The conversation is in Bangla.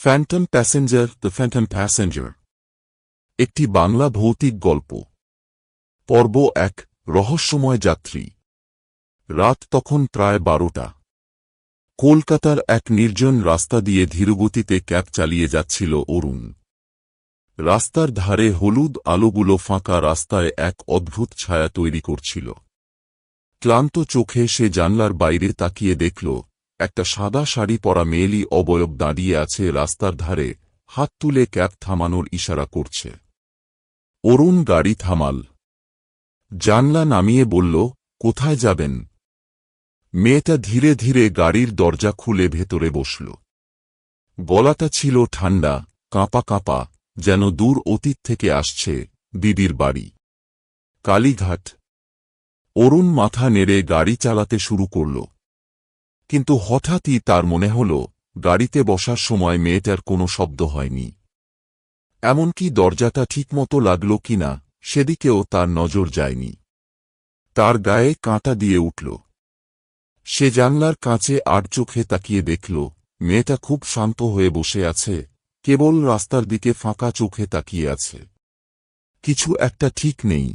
Phantom passenger the phantom passenger একটি বাংলা ভৌতিক গল্প। পর্ব এক, রহস্যময় যাত্রী। রাত তখন প্রায় বারোটা। কলকাতার এক নির্জন রাস্তা দিয়ে ধীরগতিতে ক্যাব চালিয়ে যাচ্ছিল অরুণ। রাস্তার ধারে হলুদ আলোগুলো ফাঁকা রাস্তায় এক অদ্ভুত ছায়া তৈরি করছিল। ক্লান্ত চোখে সে জানলার বাইরে তাকিয়ে দেখল একটা সাদা শাড়ি পরা মেয়েলি অবয়ব দাঁড়িয়ে আছে রাস্তার ধারে, হাত তুলে ক্যাব থামানোর ইশারা করছে। অরুণ গাড়ি থামাল। জানলা নামিয়ে বলল, কোথায় যাবেন? মেয়েটা ধীরে ধীরে গাড়ির দরজা খুলে ভেতরে বসল। গলাটা ছিল ঠান্ডা, কাঁপা কাঁপা, যেন দূর অতীত থেকে আসছে দিদির বাড়ি। কালীঘাট। অরুণ মাথা নেড়ে গাড়ি চালাতে শুরু করল। কিন্তু হঠাৎই তার মনে হল, গাড়িতে বসার সময় মেয়েটার কোনো শব্দ হয়নি। এমনকি দরজাটা ঠিকমতো লাগল কিনা, সেদিকেও তার নজর যায়নি। তার গায়ে কাঁটা দিয়ে উঠল। সে জানলার কাঁচে আট চোখে তাকিয়ে দেখল, মেয়েটা খুব শান্ত হয়ে বসে আছে, কেবল রাস্তার দিকে ফাঁকা চোখে তাকিয়ে আছে। কিছু একটা ঠিক নেই